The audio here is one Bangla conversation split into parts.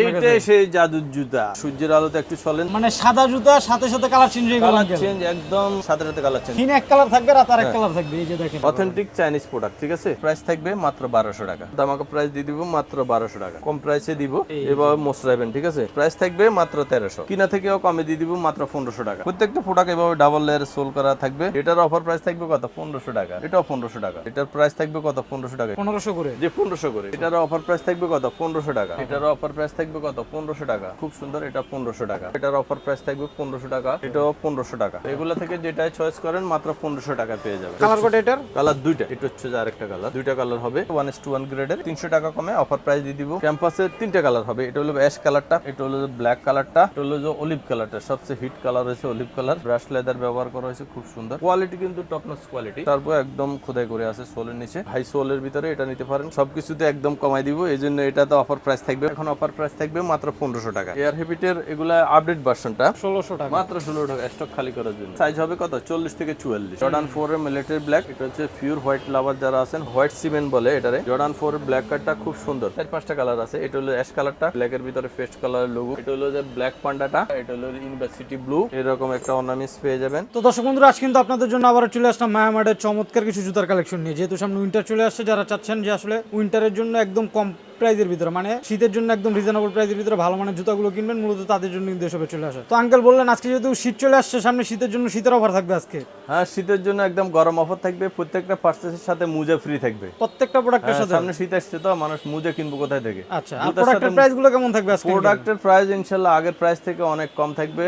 এইটাই সেই জাদুর জুতা। সূর্যের আলোতে একটু চলেন। মানে সাদা জুতা সাথে সাথে কালার চেঞ্জ হয়ে গেল চেঞ্জ একদম সাথে সাথে কালার চেঞ্জ এক কালার থাকবে আর। এক কালার থাকবে এই যে দেখেন। অথেন্টিক চাইনিজ প্রোডাক্ট ঠিক আছে? প্রাইস থাকবে মাত্র বারোশো টাকা। দামাকা প্রাইস দিয়ে দিব মাত্র বারোশো টাকা। কম প্রাইসে দিব এভাবে মোসরাইবেন ঠিক আছে? প্রাইস থাকবে মাত্র তেরোশো। কিনা থেকেও কমে দিয়ে দিব মাত্র পনেরোশো টাকা। প্রত্যেকটা প্রোডাক্ট এভাবে ডাবল লেয়ার সোল করা থাকবে। এটার অফার প্রাইস থাকবে কত? পনেরোশো টাকা। এটাও পনেরোশো টাকা। এটার প্রাইস থাকবে কত? পনেরোশো টাকা। পনেরোশো করে। যে পনেরোশো করে। এটার অফার প্রাইস থাকবে কত? পনেরোশো টাকা। এটার অফার প্রাইস থাকবে কত? পনেরোশো টাকা। খুব সুন্দর এটা পনেরোশো টাকা। এটার অফার প্রাইস থাকবে পনেরোশো টাকা এটাও পনেরোশো টাকা। এগুলো থেকে যেটা চয়েস করেন মাত্র পনেরোশো টাকা পেয়ে যাবে কালার কোড এটার? কালার দুইটা। এটা হচ্ছে যে আরেকটা কালার দুইটা কালার হবে। ওয়ান এস টু ওয়ান গ্রেডের তিনশো টাকা কমে অফার প্রাইস দিয়ে দিব। ক্যাম্পাসের তিনটা কালার হবে। এটা হলো অ্যাশ কালারটা এটা হলো ব্ল্যাক কালারটা এটা হলো যে অলিভ কালারটা সবচেয়ে হিট কালার হয়েছে অলিভ কালার ব্রাশ লেদার ব্যবহার করা হয়েছে খুব সুন্দর। কোয়ালিটি কিন্তু টপ নচ কোয়ালিটি তারপর একদম খোদাই করে আছে সোলের নিচে। হাই সোলের ভিতরে এটা নিতে পারেন। সবকিছুতে একদম কমাই দিব। এই জন্য এটা তো অফার প্রাইস থাকবে। এখন অফার প্রাইস থাকবে মাত্র পনেরোশো টাকা। এয়ার হ্যাবিটের এগুলা আপডেট ভার্সনটা ষোলোশো টাকা। মাত্র ষোলো টাকা স্টক খালি করার জন্য। সাইজ হবে কত? চল্লিশ থেকে চুয়াল্লিশ। জর্ডান ফোর এর মিলিটারি ব্ল্যাক এটা হচ্ছে পিওর হোয়াইট লাভার যারা আছেন হোয়াইট সিমেন্ট বলে এটারে। জর্ডান ফোর ব্ল্যাক কার্ডটা খুব সুন্দর। চার পাঁচটা কালার আছে এটা হলো অ্যাশ কালারটা ব্ল্যাক এর ভিতরে ফেস্ট কালার লোগো এটা হলো যে ব্ল্যাক পান্ডাটা এটা হলো ইউনিভার্সিটি ব্লু এরকম একটা অর্নামেন্টস পেয়ে যাবেন। তো দর্শক বন্ধুরা আজ কিন্তু আপনাদের জন্য আবার চলে আসলাম মায়ামার্টের চমৎকার কিছু জুতার কালেকশন নিয়ে। যেহেতু সামনে উইন্টার চলে আসছে যারা চাচ্ছেন যে আসলে উইন্টারের জন্য একদম কম প্রাইজের ভিতরে মানে শীতের জন্য একদম রিজনেবল প্রাইজের ভিতরে ভালো মানের জুতাগুলো কিনবেন মূলত তাদের জন্য কিন্তু এসবে চলে আসে। তো আঙ্কেল বললেন আজকে যেহেতু শীত চলে আসছে সামনে শীতের জন্য শীতের অফার থাকবে আজকে? হ্যাঁ শীতের জন্য একদম গরম অফার থাকবে প্রত্যেকটা পার্সেসের সাথে মুজা ফ্রি থাকবে। প্রত্যেকটা প্রোডাক্টের হ্যাঁ, সাথে? সামনে শীত আসছে তো মানুষ মুজা কিনবো কোথায় থেকে? আচ্ছা আর প্রোডাক্টের প্রাইসগুলো কেমন থাকবে আজকে? প্রোডাক্টের প্রাইস ইনশাআল্লাহ আগের প্রাইস থেকে অনেক কম থাকবে।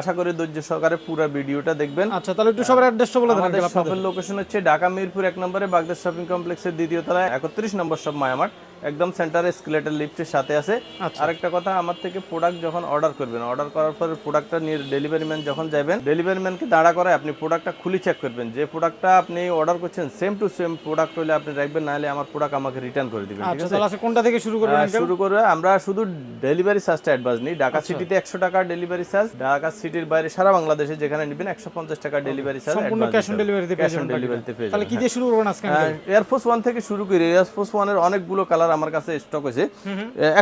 আশা করি ধৈর্য সহকারে পুরো ভিডিওটা দেখবেন। আচ্ছা তাহলে একটু সবার অ্যাড্রেসটা বলে দেন আমাদের আপনাদের। শপের লোকেশন হচ্ছে ঢাকা মিরপুর এক নম্বরে বাগদার শপিং কমপ্লেক্সের দ্বিতীয় তলায় একত্রিশ নম্বর শপ মায়ামার্ট একদম সেন্টারে স্কেলেটার লিফটের সাথে আছে। আচ্ছা। আরেকটা কথা আমার থেকে প্রোডাক্ট যখন অর্ডার করবেন অর্ডার করার পরে প্রোডাক্টটা নিয়ে ডেলিভারি ম্যান যখন যাবেন ডেলিভারি ম্যানকে দাঁড়া করে আপনি প্রোডাক্টটা খুলে চেক করবেন। যে প্রোডাক্টটা আপনি অর্ডার করছেন সেম টু সেম প্রোডাক্ট হলে আপনি রাখবেন নাহলে আমার প্রোডাক্ট আমাকে রিটার্ন করে দিবেন ঠিক আচ্ছা আছে? তাহলে কোনটা থেকে শুরু করবেন শুরু করে আমরা শুধু ডেলিভারি চার্জটা অ্যাডভান্স নিই। ঢাকা আচ্ছা। সিটিতে একশো টাকা ডেলিভারি চার্জ ঢাকা সিটির বাইরে সারা বাংলাদেশে যেখানে নেবেন একশো পঞ্চাশ টাকা ডেলিভারি চার্জ সম্পূর্ণ ক্যাশ অন ডেলিভারিতে ক্যাশ অন ডেলিভারিতে পেয়ে তাহলে কি দিয়ে শুরু করবেন আজকে? এয়ারফোর্স ওয়ান থেকে শুরু করি। এয়ারফোর্স ওয়ানের অনেকগুলো কালার আমার কাছে স্টক হয়েছে।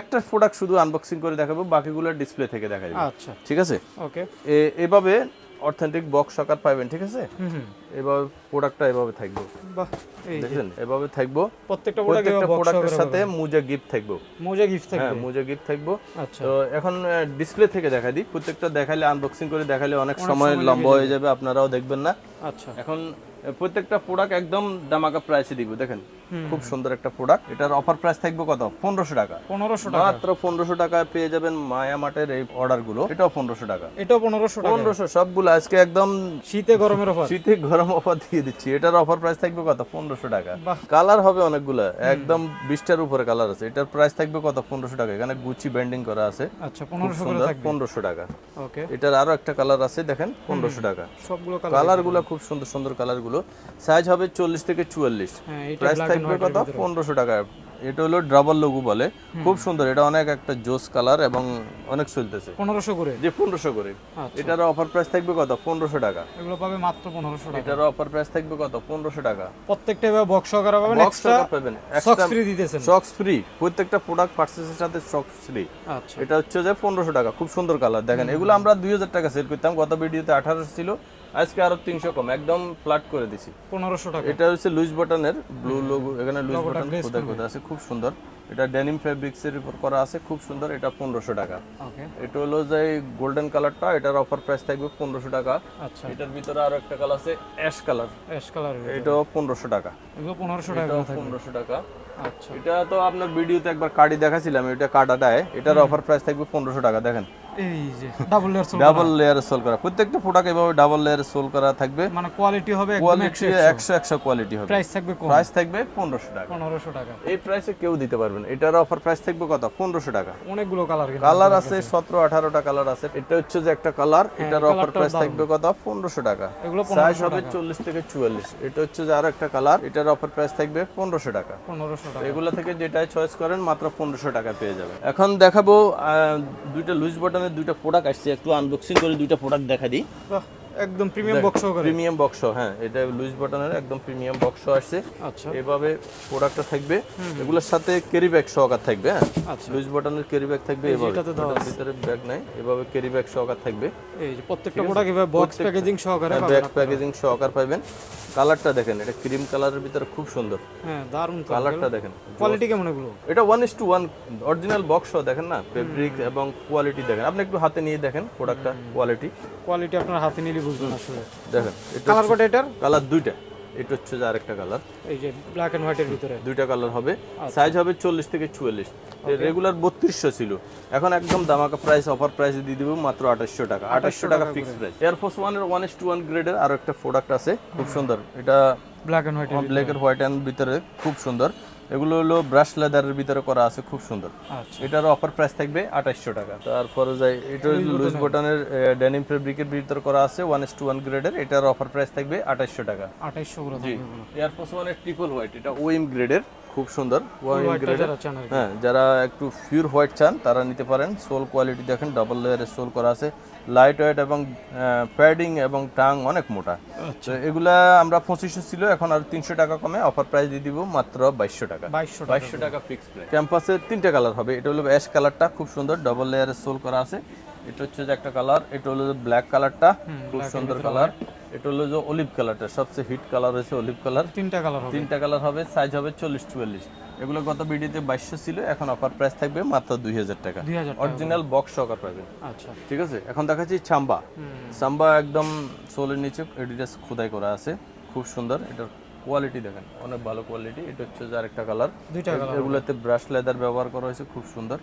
একটা প্রোডাক্ট শুধু আনবক্সিং করে দেখাবো বাকিগুলো ডিসপ্লে থেকে দেখা যাবে আচ্ছা। ঠিক আছে? ওকে। এভাবে অথেন্টিক বক্স আকার পাবেন ঠিক আছে? এভাবে প্রোডাক্টটা এভাবে থাকবে। দেখছেন? এভাবে থাকব। প্রত্যেকটা প্রোডাক্ট প্রত্যেকটা বক্স প্রোডাক্টের সাথে মুজা গিফট থাকব। মোজা গিফট থাকবে। হ্যাঁ মুজা গিফট থাকব। আচ্ছা। তো এখন ডিসপ্লে থেকে দেখা দিই। প্রত্যেকটা দেখালে আনবক্সিং করে দেখালে অনেক সময় লম্বা হয়ে যাবে। আপনারাও দেখবেন না। আচ্ছা। এখন প্রত্যেকটা প্রোডাক্ট একদম দামাকা প্রাইসে দিব দেখেন। খুব সুন্দর একটা প্রোডাক্ট এটার অফার প্রাইস থাকবে কত? পনেরোশো টাকা। পনেরোশো টাকা। মাত্র পনেরোশো টাকায় পেয়ে যাবেন মায়া মার্টের এই অর্ডারগুলো এটাও পনেরোশো টাকা। এটাও পনেরোশো পনেরোশো সবগুলো আজকে একদম শীতে গরমের অফার শীতে গরম অফার দিয়ে দিচ্ছি। এটার অফার প্রাইস থাকবে কত? পনেরোশো টাকা। কালার হবে অনেকগুলো। একদম বিশটার উপরে কালার আছে। এটার প্রাইস থাকবে কত? পনেরোশো টাকা। এখানে গুচি ব্যান্ডিং করা আছে। আচ্ছা পনেরোশো পনেরোশো টাকা। ওকে। এটার আরও একটা কালার আছে দেখেন পনেরোশো টাকা। সবগুলো কালার কালারগুলো খুব সুন্দর সুন্দর কালারগুলো। সাইজ হবে চল্লিশ থেকে চুয়াল্লিশ। হ্যাঁ এটা প্রাইস থাকবে কত পনেরোশো টাকা। এটা হলো ডাবল লঘু বলে। খুব সুন্দর। এটা অনেক একটা জোস কালার এবং অনেক চলতেছে। পনেরোশো করে? যে পনেরোশো করে। আচ্ছা। এটার অফার প্রাইস থাকবে কত? পনেরোশো টাকা। এগুলো পাবে মাত্র পনেরোশো টাকা। এটার অফার প্রাইস থাকবে কত? পনেরোশো টাকা। প্রত্যেকটা এবার বক্স সহকারে পাবেন বক্স পাবেন। সক্স ফ্রি দিতেছেন। সক্স ফ্রি প্রত্যেকটা প্রোডাক্ট পার্সেসের সাথে সক্স ফ্রি আচ্ছা। এটা হচ্ছে যে পনেরোশো টাকা। খুব সুন্দর কালার দেখেন এগুলো আমরা দুই হাজার টাকা সেল করতাম। গত ভিডিওতে আঠারোশো ছিল। আজকে আরও তিনশো কম একদম ফ্ল্যাট করে দিছি। পনেরোশো টাকা। এটা হচ্ছে লুজ বাটনের ব্লু লোগো এখানে লুজ টা বাটন কোথায় কোথায় আছে খুব সুন্দর। এটা ডেনিম ফেব্রিক্স এর উপর করা আছে খুব সুন্দর এটা পনেরোশো টাকা। এটা হলো যে গোল্ডেন কালারটা এটার অফার প্রাইস থাকবে পনেরোশো টাকা। আচ্ছা। এটার ভিতরে আরও একটা কালার আছে অ্যাশ কালার অ্যাশ কালার এটাও পনেরোশো টাকা। এগুলো পনেরোশো টাকা পনেরোশো টাকা। আচ্ছা। এটা তো আপনার ভিডিওতে একবার কার্ডই দেখাছিলাম এটা কার্ডাটায় এটার অফার প্রাইস থাকবে পনেরোশো টাকা দেখেন। এই যে ডাবল লেয়ার ডাবল লেয়ারে সোল করা। প্রত্যেকটা প্রোডাক্ট এভাবে ডাবল লেয়ারে সোল করা থাকবে। মানে কোয়ালিটি হবে কোয়ালিটি একশো একশো। কোয়ালিটি হবে। প্রাইস থাকবে কম। প্রাইস থাকবে পনেরোশো টাকা। পনেরোশো টাকা। এই প্রাইসে কেউ দিতে পারবেন এটার অফার প্রাইস থাকবে কত? পনেরোশো টাকা। অনেকগুলো কালার কালার আছে সতেরো আঠারোটা কালার আছে। এটা হচ্ছে যে একটা কালার হ্যাঁ, এটার অফার প্রাইস থাকবে কত? পনেরোশো টাকা। এগুলো সাইজ হবে চল্লিশ থেকে চুয়াল্লিশ। এটা হচ্ছে যে আরও একটা কালার এটার অফার প্রাইস থাকবে পনেরোশো টাকা। পনেরোশো টাকা। এগুলো থেকে যেটাই চয়েস করেন মাত্র পনেরোশো টাকা পেয়ে যাবেন। এখন দেখাবো দুইটা লুজ বাটনের দুইটা প্রোডাক্ট আসছে একটু আনবক্সিং করে দুইটা প্রোডাক্ট দেখা দিই। একদম প্রিমিয়াম বক্স সহকারে প্রিমিয়াম বক্স হ্যাঁ এটা লুইস বাটনের একদম প্রিমিয়াম বক্স আসছে। আচ্ছা। এভাবে প্রোডাক্টটা থাকবে। এগুলোর সাথে ক্যারি ব্যাগ সহকার থাকবে হ্যাঁ। আচ্ছা। লুইস বাটনের ক্যারি ব্যাগ থাকবে এভাবে। ভিতরে ব্যাগ নাই এভাবে ক্যারি ব্যাগ সহকার থাকবে। এই যে প্রত্যেকটা প্রোডাক্ট এভাবে বক্স প্যাকেজিং সহকারে পাবেন ব্যাগ প্যাকেজিং সহকারে পাবেন। কালারটা দেখেন এটা ক্রিম কালারের ভিতরে খুব সুন্দর। হ্যাঁ দারুণ কালারটা দেখেন কোয়ালিটি কেমন এগুলো? এটা one is two one original box দেখেন না? ফেব্রিক এবং কোয়ালিটি দেখেন। আপনি একটু হাতে নিয়ে দেখেন প্রোডাক্টটা কোয়ালিটি কোয়ালিটি আপনার হাতে নিলে বুঝবেন আসলে। দেখেন এটা কালার কোড এটার? কালার দুইটা। এটা হচ্ছে যে আরেকটা কালার এই যে ব্ল্যাক এন্ড হোয়াইটের ভিতরে। দুইটা কালার হবে। আচ্ছা। সাইজ হবে চল্লিশ থেকে চুয়াল্লিশ। রেগুলার বত্রিশশো ছিল। এখন একদম দামাকা প্রাইস অফার প্রাইস দিয়ে দিব মাত্র আঠাশশো টাকা। আঠাশশো টাকা ফিক্স প্রাইস এয়ারফোর্স ওয়ানের ওয়ান এস টু ওয়ান গ্রেডের আরও একটা প্রোডাক্ট আছে। খুব সুন্দর। এটা black and white black and white and ভিতরে খুব সুন্দর। এগুলো হলো ব্রাশ লেদারের ভিতরে করা আছে খুব সুন্দর। আচ্ছা। এটার অফার প্রাইস থাকবে আঠাশশো টাকা। তারপরে যাই এটা লুইস বটনের ডেনিম ফেব্রিকের ভিতরে করা আছে ওয়ান এস টু ওয়ান গ্রেডের এটার অফার প্রাইস থাকবে আঠাশশো টাকা। আঠাশশো এয়ারফোর্স ওয়ানের ট্রিপল হোয়াইট এটা ওয়েম গ্রেডের খুব সুন্দর। হ্যাঁ যারা একটু পিওর হোয়াইট চান তারা নিতে পারেন। সোল কোয়ালিটি দেখেন ডাবল লেয়ারের সোল করা আছে। লাইট ওয়েট এবং প্যাডিং এবং টাং অনেক মোটা। আচ্ছা। তো এগুলা আমরা পঁচিশশো ছিল এখন আর তিনশো টাকা কমে। অফার প্রাইস দিয়ে দিব মাত্র বাইশশো টাকা। বাইশশো টাকা। বাইশশো টাকা ফিক্স প্রাইস ক্যাম্পাসের তিনটে কালার হবে। এটা হলো অ্যাশ কালারটা খুব সুন্দর। ডাবল লেয়ারের সোল করা আছে। এটা হচ্ছে যে একটা কালার এটা হলো যে ব্ল্যাক কালারটা খুব সুন্দর কালার এটা হলো যে অলিভ কালারটা সবচেয়ে হিট কালার হয়েছে অলিভ কালার তিনটা কালার হবে। তিনটা কালার হবে সাইজ হবে চল্লিশ চুয়াল্লিশ। এগুলো গত ভিডিওতে বাইশশো ছিল এখন অফার প্রাইস থাকবে মাত্র দুই হাজার টাকা। অরিজিনাল বক্স সহকার পাবেন আচ্ছা। ঠিক আছে? এখন দেখাচ্ছি চাম্বা চাম্বা একদম সোলের নিচে এডিটাস খোদাই করা আছে। খুব সুন্দর এটার কোয়ালিটি দেখেন অনেক ভালো কোয়ালিটি এটা হচ্ছে যে আরেকটা কালার দুইটা কালার এগুলোতে ব্রাশ লেদার ব্যবহার করা হয়েছে খুব সুন্দর।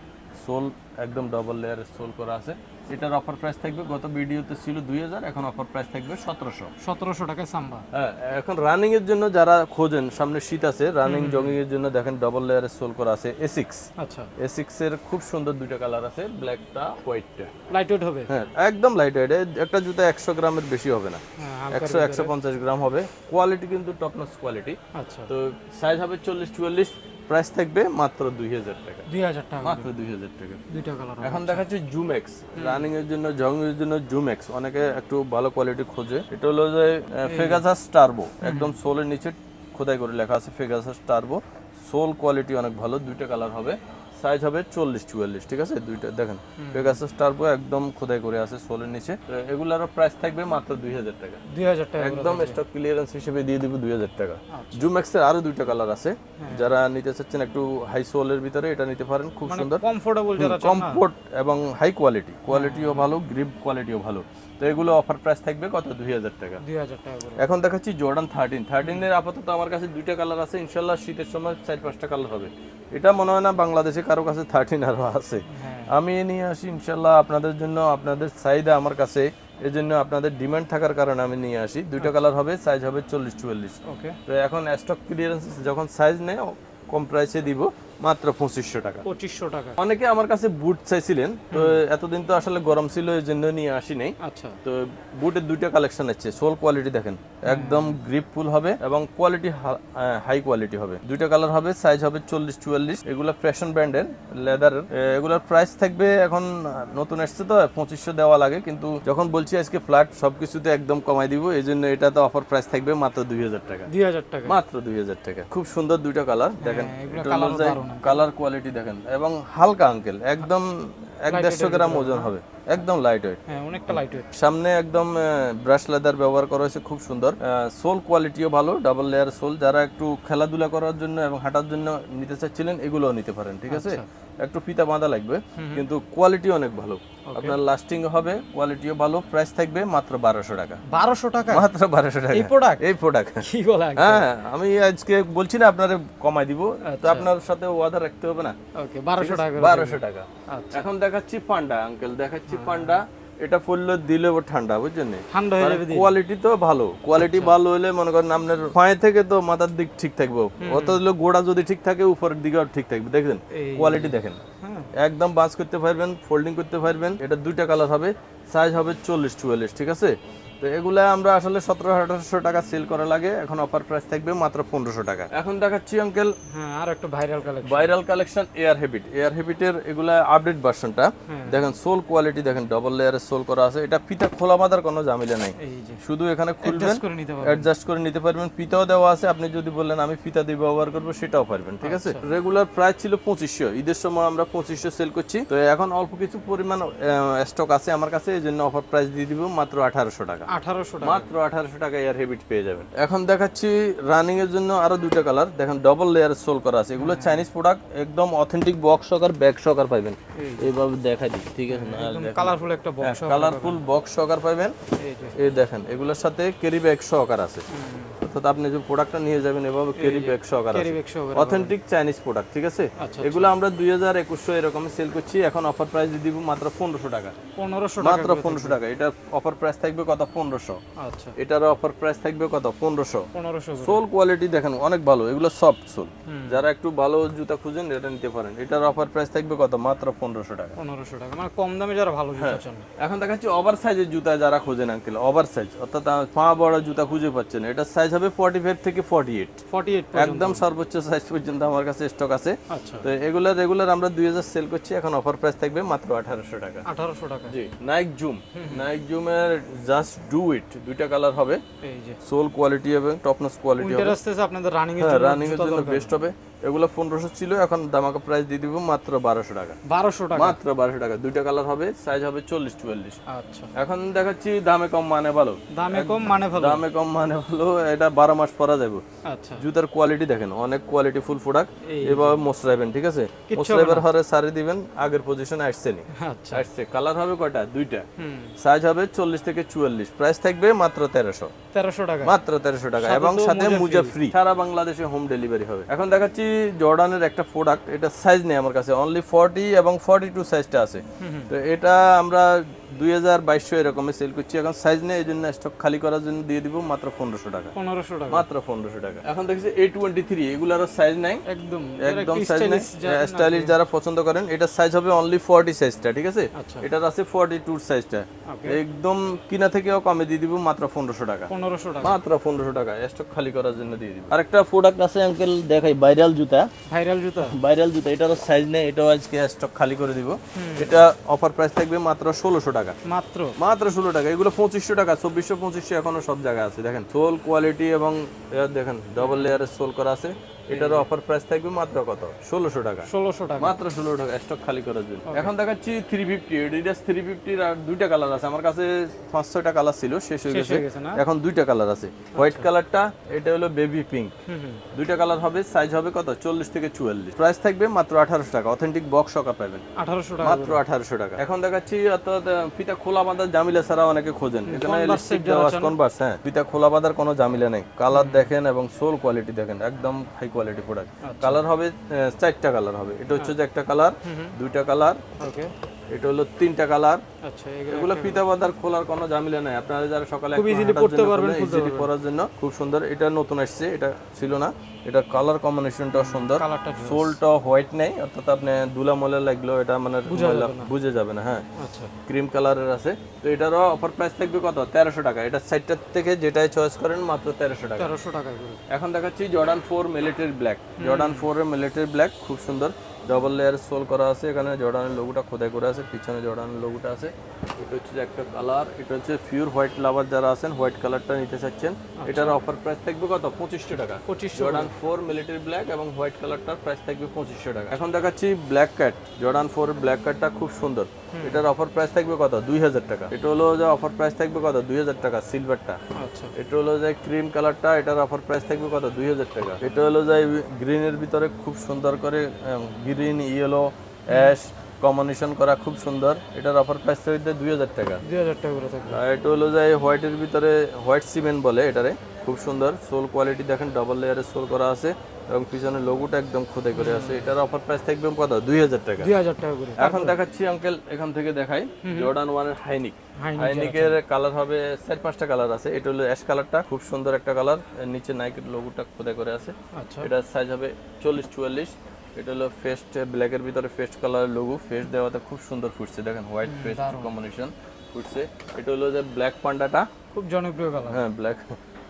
সোল একদম ডাবল লেয়ারের সোল করা আছে। এটার অফার প্রাইস থাকবে গত ভিডিওতে ছিল দুই হাজার এখন অফার প্রাইস থাকবে সতেরোশো। সতেরোশো টাকায় সাম্বা। হ্যাঁ এখন রানিং এর জন্য যারা খোঁজেন সামনে শীত আছে রানিং জগিং এর জন্য দেখেন ডাবল লেয়ারের সোল করা আছে এ সিক্স আচ্ছা। এ সিক্স এর খুব সুন্দর দুইটা কালার আছে ব্ল্যাকটা হোয়াইটটা লাইট ওয়েট হবে? হ্যাঁ একদম লাইট ওয়েট একটা জুতা একশো গ্রামের বেশি হবে না। হ্যাঁ একশো একশো পঞ্চাশ গ্রাম হবে। কোয়ালিটি কিন্তু টপ নচ কোয়ালিটি আচ্ছা। তো সাইজ হবে চল্লিশ চুয়াল্লিশ। প্রাইস থাকবে মাত্র দুই হাজার টাকা। দুই হাজার টাকা। মাত্র দুই হাজার টাকা। দুইটা কালার এখন দেখাচ্ছে জুমেক্স রানিং এর জন্য জং এর জন্য জুমেক্স অনেকে একটু ভালো কোয়ালিটি খোঁজে। এটা হলো যে ফেগাসাস টার্বো একদম সোলের নিচে খোদাই করে লেখা আছে ফেগাসাস টার্বো সোল কোয়ালিটি অনেক ভালো দুইটা কালার হবে। সাইজ হবে চল্লিশ চুয়াল্লিশ ঠিক আছে? দুইটা দেখেন পেগাসাস টার্বো একদম খোদাই করে আছে সোলের নিচে। তো এগুলারও প্রাইস থাকবে মাত্র দুই হাজার টাকা। দুই হাজার টাকা একদম স্টক ক্লিয়ারেন্স হিসেবে দিয়ে দিব দুই হাজার টাকা। জুমেক্সের আরও দুইটা কালার আছে। যারা নিতে চাচ্ছেন একটু হাই সোলের ভিতরে এটা নিতে পারেন খুব সুন্দর। কমফোর্টেবল যারা কমফোর্ট এবং হাই কোয়ালিটি কোয়ালিটিও ভালো গ্রিপ কোয়ালিটিও ভালো। তো এগুলো অফার প্রাইস থাকবে কত? দুই হাজার টাকা। দুই হাজার টাকা এখন দেখাচ্ছি জর্ডান থার্টিন থার্টিনের আপাতত আমার কাছে দুইটা কালার আছে ইনশাল্লাহ শীতের সময় চার পাঁচটা কালার হবে। এটা মনে হয় না বাংলাদেশে কারও কাছে থার্টিন আরও আছে। হ্যাঁ। আমি নিয়ে আসি ইনশাল্লাহ আপনাদের জন্য আপনাদের চাহিদা আমার কাছে এই জন্য আপনাদের ডিমান্ড থাকার কারণে আমি নিয়ে আসি। দুইটা কালার হবে সাইজ হবে চল্লিশ চুয়াল্লিশ। ওকে তো এখন স্টক ক্লিয়ারেন্স যখন সাইজ নেয় কম প্রাইসে দিব। মাত্র পঁচিশশো টাকা। পঁচিশশো টাকা। অনেকে আমার কাছে বুট চাইছিলেন তো এতদিন তো আসলে গরম ছিল এই জন্য নিয়ে আসি নাই। আচ্ছা। তো বুটের দুইটা কালেকশন আছে সোল কোয়ালিটি দেখেন একদম গ্রিপফুল হবে এবং কোয়ালিটি হাই কোয়ালিটি হবে। দুইটা কালার হবে সাইজ হবে চল্লিশ চুয়াল্লিশ এগুলো ফ্যাশন ব্র্যান্ডের লেদারের এগুলোর প্রাইস থাকবে এখন নতুন এসছে তো পঁচিশশো দেওয়া লাগে কিন্তু যখন বলছি আজকে ফ্ল্যাট সবকিছুতে একদম কমাই দিব এই জন্য এটা তো অফার প্রাইস থাকবে মাত্র দুই হাজার টাকা। দুই হাজার টাকা। মাত্র দুই হাজার টাকা। খুব সুন্দর দুইটা কালার দেখেন কালার কোয়ালিটি দেখেন। এবং হালকা আঙ্কেল একদম এক দেড়শো গ্রাম ওজন হবে। একদম লাইট ওয়েট হ্যাঁ অনেকটা লাইট ওয়েট সামনে একদম ব্রাশ লেদার ব্যবহার করা হয়েছে খুব সুন্দর। সোল কোয়ালিটিও ভালো ডাবল লেয়ার সোল যারা একটু খেলাধুলা করার জন্য এবং হাঁটার জন্য নিতে চাচ্ছিলেন এগুলোও নিতে পারেন ঠিক আছে? একটু ফিতা বাঁধা লাগবে কিন্তু কোয়ালিটি অনেক ভালো। আপনার লাস্টিং হবে কোয়ালিটিও ভালো প্রাইস থাকবে মাত্র বারোশো টাকা। বারোশো টাকা? মাত্র বারোশো টাকা। এই প্রোডাক্ট এই প্রোডাক্ট কি বলে হ্যাঁ আমি আজকে বলছি না আপনারে কমাই দিব তো আপনার সাথে ওয়াদা রাখতে হবে না। ওকে বারোশো টাকা বারোশো টাকা। আচ্ছা। এখন দেখাচ্ছি পান্ডা আঙ্কেল দেখাচ্ছি পান্ডা। এটা পড়লে দিলেও ঠান্ডা বুঝছেন ঠান্ডা হয়ে যাবে কোয়ালিটি তো ভালো। কোয়ালিটি ভালো হলে মনে করেন আপনার পায়ে থেকে তো মাথার দিক ঠিক থাকবে। অত হলো গোড়া যদি ঠিক থাকে উপরের দিকেও ঠিক থাকবে। দেখবেন এই- কোয়ালিটি দেখেন। হ্যাঁ। একদম বাস করতে পারবেন ফোল্ডিং করতে পারবেন। এটা দুইটা কালার হবে সাইজ হবে চল্লিশ, চুয়াল্লিশ, ঠিক আছে? তো এগুলা আমরা আসলে সতেরো আঠারোশো টাকা সেল করা লাগে। এখন অফার প্রাইস থাকবে মাত্র পনেরোশো টাকা। এখন দেখাচ্ছি আঙ্কেল হ্যাঁ আর একটা viral collection viral collection air habit air হ্যাবিটের এগুলা আপডেট ভার্সনটা দেখেন সোল কোয়ালিটি দেখেন ডবল লেয়ারের সোল করা আছে। এটা ফিতা খোলা বাঁধার কোনো ঝামেলা নাই। শুধু এখানে খুলবেন অ্যাডজাস্ট করে নিতে পারবেন। অ্যাডজাস্ট করে নিতে পারবেন। ফিতাও দেওয়া আছে। আপনি যদি বললেন আমি ফিতা দিয়ে ব্যবহার করব সেটাও পারবেন ঠিক আছে? রেগুলার প্রাইস ছিল পঁচিশশো। ঈদের সময় আমরা পঁচিশশো সেল করছি। তো এখন অল্প কিছু পরিমাণ স্টক আছে আমার কাছে। এই জন্য অফার প্রাইস দিয়ে দিব মাত্র আঠারোশো টাকা। আঠারোশো টাকা। মাত্র আঠারোশো টাকা এয়ার হেবিট পেয়ে যাবেন। এখন দেখাচ্ছি রানিং এর জন্য আরও দুইটা কালার দেখেন ডবল লেয়ার সোল করা আছে। এগুলো চাইনিজ প্রোডাক্ট একদম অথেন্টিক বক্স সকার ব্যাক সকার পাবেন এইভাবে দেখা দিই ঠিক আছে? না একদম কালারফুল একটা বক্স কালারফুল বক্স সকার পাবেন। এই দেখেন এগুলোর সাথে ক্যারি ব্যাগ সহকার আছে। অর্থাৎ আপনি যে প্রোডাক্টটা নিয়ে যাবেন এভাবে ক্যারি ব্যাগ সহকার অথেন্টিক চাইনিজ প্রোডাক্ট ঠিক আছে? আচ্ছা, এগুলো আমরা দুই হাজার একুশশো এরকম সেল করছি এখন অফার প্রাইস দিব মাত্র পনেরোশো টাকা। পনেরোশো মাত্র পনেরোশো টাকা এটা অফার প্রাইস থাকবে কত? পনেরোশো। আচ্ছা। এটার অফার প্রাইস থাকবে কত? পনেরোশো। পনেরোশো সোল কোয়ালিটি দেখেন অনেক ভালো এগুলো সফট সোল যারা একটু ভালো জুতা খুঁজেন এটা নিতে পারেন। এটার অফার প্রাইস থাকবে কত? মাত্র পনেরোশো টাকা। পনেরোশো টাকা। মানে কম দামে যারা ভালো জুতা চান। এখন দেখাচ্ছি ওভার সাইজের জুতা যারা খোঁজেন আঙ্কেল ওভার সাইজ অর্থাৎ পা বড় জুতা খুঁজে পাচ্ছেন। এটার সাইজ হবে ফর্টি ফাইভ থেকে ফর্টি এইট ফর্টি এইট একদম সর্বোচ্চ সাইজ পর্যন্ত আমার কাছে স্টক আছে। আচ্ছা। তো এগুলা রেগুলার আমরা দুই হাজার সেল করছি এখন অফার প্রাইস থাকবে মাত্র আঠারোশো টাকা। আঠারোশো টাকা। জি নাইক জুম নাইক জুমের জাস্ট ডু ইট দুইটা কালার হবে। এই যে। সোল কোয়ালিটি এবং টপনস কোয়ালিটি হবে। উইন্টার আসতেছে আপনাদের রানিং এর হ্যাঁ জন্য রানিং এর জন্য বেস্ট হবে। এগুলো পনেরোশো ছিল এখন দামাকা প্রাইস দিয়ে দিব মাত্র বারোশো টাকা। বারোশো টাকা? মাত্র বারোশো টাকা। দুইটা কালার হবে সাইজ হবে চল্লিশ চুয়াল্লিশ। আচ্ছা। এখন দেখাচ্ছি দামে কম মানে ভালো। দামে কম মানে ভালো। দামে কম মানে ভালো এটা বারো মাস পরা যাবে আচ্ছা। জুতার কোয়ালিটি দেখেন অনেক কোয়ালিটি ফুল প্রোডাক্ট এভাবে মোসরাইবেন ঠিক আছে? মোসরাইবার হরে সারি দিবেন আগের পজিশন আসছে নি। আচ্ছা। আসছে। কালার হবে কয়টা? দুইটা। সাইজ হবে চল্লিশ থেকে চুয়াল্লিশ। প্রাইস থাকবে মাত্র তেরোশো। তেরোশো টাকা। মাত্র তেরোশো টাকা। এবং সাথে মুজা ফ্রি সারা বাংলাদেশে হোম ডেলিভারি হবে। এখন দেখাচ্ছি জর্ডানের একটা প্রোডাক্ট এটা সাইজ নেই আমার কাছে অনলি ফর্টি এবং ফর্টি টু সাইজটা আছে তো এটা আমরা দুই হাজার বাইশশো এরকমে সেল করছি। এখন সাইজ নেই এই জন্য স্টক খালি করার জন্য দিয়ে দিব মাত্র পনেরোশো টাকা। পনেরোশো টাকা। মাত্র পনেরোশো টাকা। এখন দেখছি এ টোয়েন্টি থ্রি এগুলারও সাইজ নাই। একদম একদম সাইজ নেই। স্টাইলিশ যারা পছন্দ করেন এটার সাইজ হবে অনলি ফর্টি সাইজটা ঠিক আছে? আচ্ছা। এটার আছে ফর্টি টু সাইজটা একদম কিনা থেকেও কমে দিয়ে দিব মাত্র পনেরোশো টাকা। পনেরোশো টাকা। মাত্র পনেরোশো টাকা স্টক খালি করার জন্য দিয়ে দিব। আরেকটা প্রোডাক্ট আছে আঙ্কেল দেখাই ভাইরাল জুতা। ভাইরাল জুতা? ভাইরাল জুতা এটারও সাইজ নেই এটাও আজকে স্টক খালি করে দিব। এটা অফার প্রাইস থাকবে মাত্র ষোলোশো টাকা। মাত্র? মাত্র ষোলো টাকা। এগুলো পঁচিশশো টাকা চব্বিশশো পঁচিশশো এখনও সব জায়গায় আছে। দেখেন সোল কোয়ালিটি এবং দেখেন ডবল লেয়ারের সোল করা আছে। এটারও অফার প্রাইস থাকবে মাত্র কত? ষোলোশো টাকা। ষোলোশো টাকা। মাত্র ষোলো টাকা স্টক খালি করার জন্য। এখন দেখাচ্ছি থ্রি ফিফটি এডিডাস থ্রি ফিফটির আর দুইটা কালার আছে। আমার কাছে পাঁচ ছয়টা কালার ছিল শেষ হয়ে গেছে। এখন দুইটা কালার আছে। হোয়াইট কালারটা এটা হলো বেবি পিঙ্ক দুইটা কালার হবে সাইজ হবে কত? চল্লিশ থেকে চুয়াল্লিশ। প্রাইস থাকবে মাত্র আঠারোশো টাকা। অথেন্টিক বক্স সকা পাবেন। আঠারোশো টাকা মাত্র আঠারোশো টাকা। এখন দেখাচ্ছি অর্থাৎ ফিতা খোলা বাঁধার জামিলা ছাড়া অনেকে খোঁজেন। এখানে লিপস্টিক দেওয়া কনভার্স হ্যাঁ। ফিতা খোলা বাঁধার কোনো জামিলা নেই। কালার দেখেন এবং সোল কোয়ালিটি দেখেন। একদম হাই কোয়ালিটি প্রোডাক্ট। কালার হবে চারটা কালার হবে। এটা হচ্ছে যে একটা কালার দুইটা কালার ওকে এটা হলো তিনটা কালার। আচ্ছা এগুলো ফিতা বাঁধার খোলার কোনো ঝামেলা নাই। আপনারা যারা সকালে খুব easily পড়তে পারবেন, ইজিলি পরার জন্য খুব সুন্দর। এটা নতুন আসছে এটা ছিল না। এটা কালার কম্বিনেশনটাও সুন্দর। সোলটা হোয়াইট নেই অর্থাৎ আপনি দুলা মলে লাগল এটা মানে বুঝে যাবে না। হ্যাঁ। আচ্ছা। ক্রিম কালারের আছে। তো এটারও অফার প্রাইস থাকবে কত? তেরোশো টাকা। এটা সাইডটার থেকে যেটাই চয়েস করেন মাত্র তেরোশো টাকা। তেরোশো টাকা এখন দেখাচ্ছি Jordan four military black Jordan four এর মিলিটারি ব্ল্যাক খুব সুন্দর। ডবল লেয়ার সোল করা আছে এখানে জর্ডানের লোগোটা খোদাই করে আছে পিছনে জর্ডানের লোগোটা আছে। এটা হচ্ছে একটা কালার এটা হচ্ছে পিওর হোয়াইট লাভার যারা আছেন হোয়াইট কালারটা নিতে চাচ্ছেন। এটার অফার প্রাইস থাকবে কত? পঁচিশশো টাকা। পঁচিশশো। জর্ডান ফোর মিলিটারি ব্ল্যাক এবং হোয়াইট কালারটার প্রাইস থাকবে পঁচিশশো টাকা। এখন দেখাচ্ছি black cat Jordan four black ক্যাটটা খুব সুন্দর। এটার অফার প্রাইস থাকবে কত? দুই হাজার টাকা। এটা হলো যে অফার প্রাইস থাকবে কত? দুই হাজার টাকা সিলভারটা আচ্ছা। এটা হলো যে ক্রিম কালারটা এটার অফার প্রাইস থাকবে কত? দুই হাজার টাকা। এটা হলো যে গ্রিনের ভিতরে খুব সুন্দর করে গ্রিন ইয়েলো অ্যাশ কম্বিনেশন করা খুব সুন্দর। এটার অফার প্রাইস থাকবে দুই হাজার টাকা। দুই হাজার টাকা করে থাকবে। এটা হলো যে হোয়াইটের ভিতরে হোয়াইট সিমেন্ট বলে এটারে। খুব সুন্দর। সোল কোয়ালিটি দেখেন ডাবল লেয়ারের সোল করা আছে এবং পিছনে লোগোটা একদম খোদাই করে আছে। এটার অফার প্রাইস থাকবে কত? দুই হাজার টাকা। দুই হাজার টাকা করে। এখন দেখাচ্ছি আঙ্কেল এখান থেকে দেখাই। জর্ডান ওয়ানের হাইনিক হাইনিক হাইনিকের কালার হবে চার পাঁচটা কালার আছে। এটা হলো অ্যাশ কালারটা খুব সুন্দর একটা কালার নিচে নাইকের লোগোটা খোদাই করে আছে। আচ্ছা। এটার সাইজ হবে চল্লিশ চুয়াল্লিশ। এটা হলো ফেস্ট ব্ল্যাকের ভিতরে ফেস্ট কালারের লোগো ফেস্ট দেওয়াতে খুব সুন্দর ফুটছে দেখেন হোয়াইট ফেস্ট কম্বিনেশন ফুটছে। এটা হলো যে ব্ল্যাক পান্ডাটা খুব জনপ্রিয় কালার হ্যাঁ ব্ল্যাক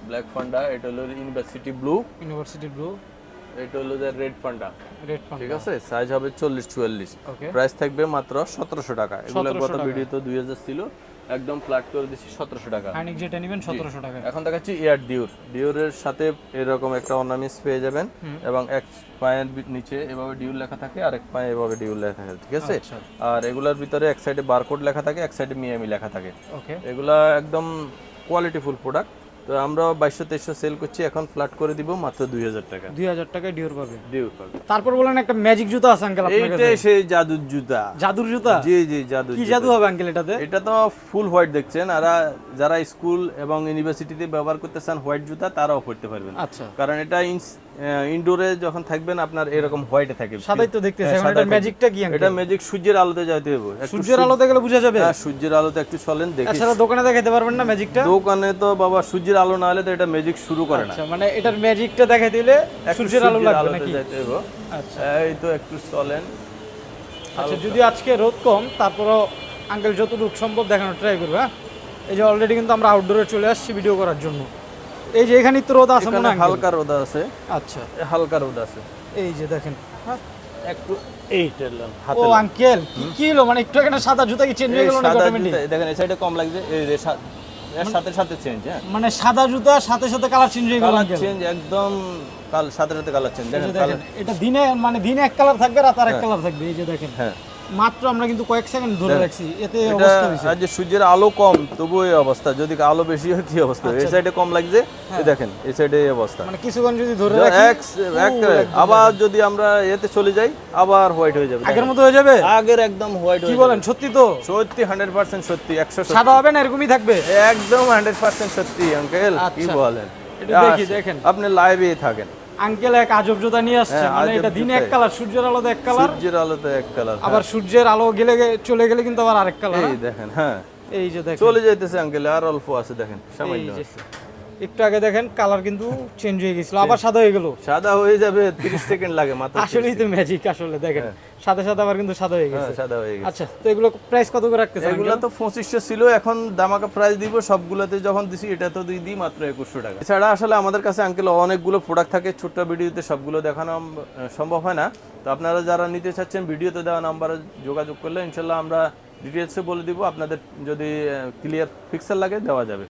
ব্ল্যাক ফান্ডা এটা হলো ইউনিভার্সিটি ব্লু ইউনিভার্সিটি ব্লু এটা হলো যে রেড ফান্ডা রেড পান ঠিক আছে? সাইজ হবে চল্লিশ চুয়াল্লিশ। ওকে প্রাইস থাকবে মাত্র সতেরোশো টাকা। এগুলো গত টাকা। ভিডিও দুই হাজার ছিল। একদম ফ্ল্যাট করে দিচ্ছি সতেরোশো টাকা। আইনিক যেটা নেবেন সতেরোশো টাকা। এখন দেখাচ্ছি এয়ার ডিউর ডিউরের সাথে এরকম একটা অর্নামিক্স পেয়ে যাবেন এবং এক পায়ের নিচে এভাবে ডিউর লেখা থাকে আর এক পায়ে এভাবে ডিউর লেখা থাকে ঠিক আছে? আচ্ছা। আর এগুলার ভিতরে এক সাইডে বারকোড লেখা থাকে এক সাইডে মিয়ামি লেখা থাকে। ওকে এগুলা একদম কোয়ালিটিফুল প্রোডাক্ট তো আমরা বাইশশো তেইশশো সেল করছি এখন ফ্ল্যাট করে দিব মাত্র দুই হাজার টাকা। দুই হাজার টাকায় ডিওর পাবে। ডিওর পাবে। তারপর বলেন একটা ম্যাজিক জুতা আছে আঙ্কেল আপনার কাছে? এইটাই সেই জাদুর জুতা। জাদুর জুতা? জি জি জাদু কি জাদু হবে আঙ্কেল এটাতে? এটা তো ফুল হোয়াইট দেখছেন। আর যারা স্কুল এবং ইউনিভার্সিটিতে ব্যবহার করতে চান হোয়াইট জুতা তারাও পড়তে পারবেন। আচ্ছা। কারণ এটা ইনডোরে যখন থাকবেন আপনার এরকম হোয়াইটে থাকে। সাদাই তো দেখতেছি হ্যাঁ, এখন সাদাই এটার ম্যাজিকটা কি এটা ম্যাজিক সূর্যের আলোতে যাইতে হবে সূর্যের আলোতে গেলে বোঝা যাবে। হ্যাঁ, সূর্যের আলোতে একটু চলেন দেখি। এছাড়া দোকানে দেখাতে পারবেন না ম্যাজিকটা দোকানে তো বাবা সূর্যের আলো না হলে তো এটা ম্যাজিক শুরু করে না। আচ্ছা মানে এটার ম্যাজিকটা দেখাই দিলে সূর্যের আলো লাগবে নাকি? যাইতে হবে আচ্ছা। এই তো একটু চলেন। আচ্ছা যদি আজকে রোদ কম তারপরও আঙ্কেল যতটুকু সম্ভব দেখানোর ট্রাই করবে হ্যাঁ? এই যে অলরেডি কিন্তু আমরা আউটডোরে চলে আসছি ভিডিও করার জন্য। এই যে এখানেই তো রোদ আছে মনে এখানে হয় হালকা রোদ আছে। আচ্ছা। হালকা রোদ আছে। এই যে দেখেন। হ্যাঁ। একটু এইটা নিলাম, ও আঙ্কেল কি কি হলো মানে একটু এখানে সাদা জুতা কি চেঞ্জ হয়ে গেল না সাদা অটোমেটিক জুতা, দেখেন এই সাইডে কম লাগছে এই যে সাথে সাথে চেঞ্জ হ্যাঁ। মানে সাদা জুতা সাথে সাথে কালার চেঞ্জ হয়ে গেল চেঞ্জ একদম কাল সাথে সাথে কালার চেঞ্জ দেখেন দেখেন এটা দিনে মানে দিনে এক কালার থাকবে রাত আর এক কালার থাকবে এই যে দেখেন। হ্যাঁ। মাত্র আমরা কিন্তু কয়েক সেকেন্ড ধরে রাখছি এতে অবস্থা আজ যে সূর্যের আলো কম তবু এই অবস্থা। যদি আলো বেশি হয় কি অবস্থা? এই সাইডে কম লাগছে? এই দেখেন এই সাইডে এই অবস্থা। মানে কিছুক্ষণ যদি ধরে রাখি আবার যদি আমরা এতে চলে যাই আবার হোয়াইট হয়ে যাবে। আগের মতো হয়ে যাবে? আগের একদম হোয়াইট কি বলেন সত্যি তো? সত্যি হান্ড্রেড পার্সেন্ট সত্যি একশো সাদা হবে না এরকমই থাকবে? একদম হান্ড্রেড পার্সেন্ট সত্যি আঙ্কেল কি আচ্ছা। বলেন? একটু দেখি, দেখেন। আপনি লাইভে থাকেন। আঙ্কেল এক আজব জোতা নিয়ে আসছে। হ্যাঁ, মানে এটা দিনে এক কালার সূর্যের আলোতে এক কালার। সূর্যের আলোতে এক কালার আবার সূর্যের আলো গেলে চলে গেলে কিন্তু আবার আরেক কালার এই দেখেন হ্যাঁ। এই যে দেখেন। চলে যাইতেছে আঙ্কেল আর অল্প আছে দেখেন সামান্য। একটু আগে দেখেন কালার কিন্তু চেঞ্জ হয়ে গেছিল আবার সাদা হয়ে গেল। সাদা হয়ে যাবে 30 সেকেন্ড লাগে মাত্র 30 আসলেই তো ম্যাজিক আসলে দেখেন। সাথে সাথে আবার কিন্তু সাদা হয়ে গেছে। হ্যাঁ, সাদা হয়ে গেছে। আচ্ছা তো এগুলো প্রাইস কত করে রাখতেছেন এগুলো তো পঁচিশশো ছিল এখন দামাকা প্রাইস দিব সবগুলোতে যখন দিছি এটা তো দিই দিই মাত্র একুশশো টাকা। এছাড়া আসলে আমাদের কাছে আঙ্কেল অনেকগুলো প্রোডাক্ট থাকে ছোট্ট ভিডিওতে সবগুলো দেখানো সম্ভব হয় না। তো আপনারা যারা নিতে চাচ্ছেন ভিডিওতে দেওয়া নাম্বারে যোগাযোগ করলে ইনশাল্লাহ আমরা ডিটেলসে বলে দিব আপনাদের যদি ক্লিয়ার পিক্সেল লাগে দেওয়া যাবে।